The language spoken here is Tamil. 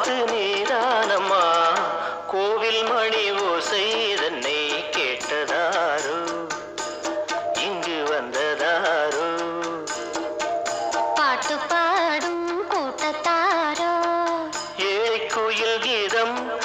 அது நீதானம்மா. கோவில் மணி ஓசை இதனை கேட்டதாரோ? இங்கு வந்ததாரோ? பாட்டு பாடும் கூட்டத்தாரோ? ஏழை கோயில் கீதம்